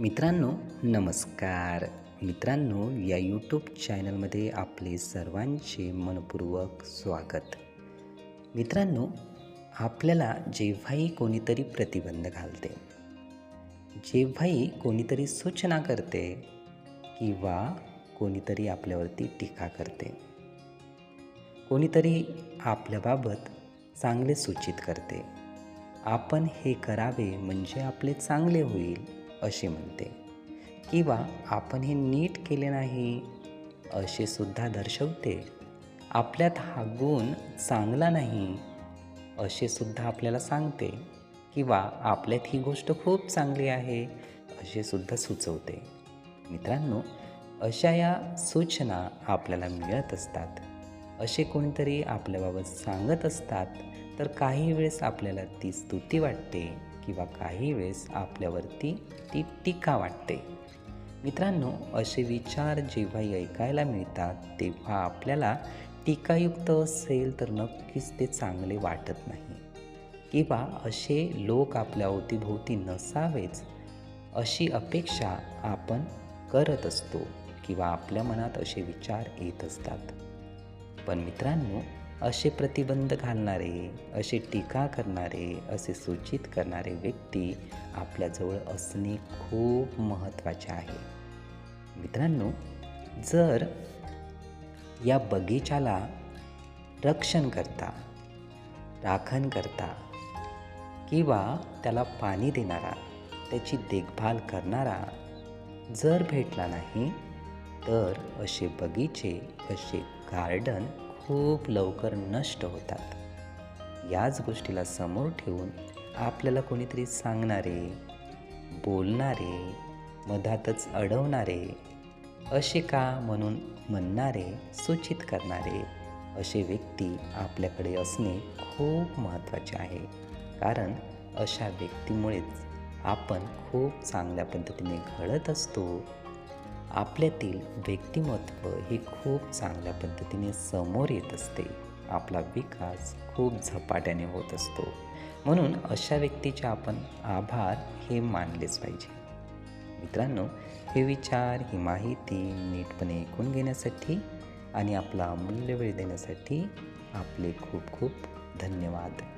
मित्रांनो नमस्कार. मित्रांनो या यूट्यूब चॅनलमध्ये आपले सर्वांचे मनपूर्वक स्वागत. मित्रांनो आपल्याला जेव्हाही कोणीतरी प्रतिबंध घालते जेव्हाही कोणीतरी सूचना करते किंवा कोणीतरी आपल्यावरती टीका करते कोणीतरी आपल्याबाबत चांगले सूचित करते आपण हे करावे म्हणजे आपले चांगले होईल. असे म्हणते. किंवा आपण हे नीट केले नाही असे सुद्धा दर्शवते. आपल्यात हा गुण चांगला नाही असे सुद्धा आपल्याला सांगते. किंवा आपल्यात ही गोष्ट खूप चांगली आहे असे सुद्धा सुचवते. मित्रांनो अशा या सूचना आपल्याला मिळत असतात. असे कोणीतरी आपल्याबाबत सांगत असतात तर काही वेळेस आपल्याला ती स्तुती वाटते. किंवा काही वेळेस आपल्यावरती ती टीका वाटते. मित्रांनो असे विचार जेव्हाही ऐकायला मिळतात तेव्हा आपल्याला टीकायुक्त असेल तर नक्कीच ते चांगले वाटत नाही. किंवा असे लोक आपल्या अवतीभोवती नसावेच अशी अपेक्षा आपण करत असतो किंवा आपल्या मनात असे विचार येत असतात. पण मित्रांनो असे प्रतिबंध घालणारे असे टीका करणारे असे सूचित करणारे व्यक्ती आपल्याजवळ असणे खूप महत्त्वाचे आहे. मित्रांनो जर या बगीचाला रक्षण करता राखण करता किंवा त्याला पाणी देणारा त्याची देखभाल करणारा जर भेटला नाही तर असे बगीचे असे गार्डन खूप लवकर नष्ट होतात. याच गोष्टीला समोर ठेवून आपल्याला कोणीतरी सांगणारे बोलणारे मधातच अडवणारे असे का म्हणून म्हणणारे सूचित करणारे असे व्यक्ती आपल्याकडे असणे खूप महत्त्वाचे आहे. कारण अशा व्यक्तीमुळेच आपण खूप चांगल्या पद्धतीने घडत असतो आपल्यातील व्यक्तिमत्व हे खूप चांगल्या पद्धतीने समोर येत असते. आपला विकास खूप झपाट्याने होत असतो. म्हणून अशा व्यक्तीचे आपण आभार हे मानलेच पाहिजे. मित्रांनो हे विचार ही माहिती नीटपणे ऐकून घेण्यासाठी आणि आपला अमूल्य वेळ देण्यासाठी आपले खूप खूप धन्यवाद.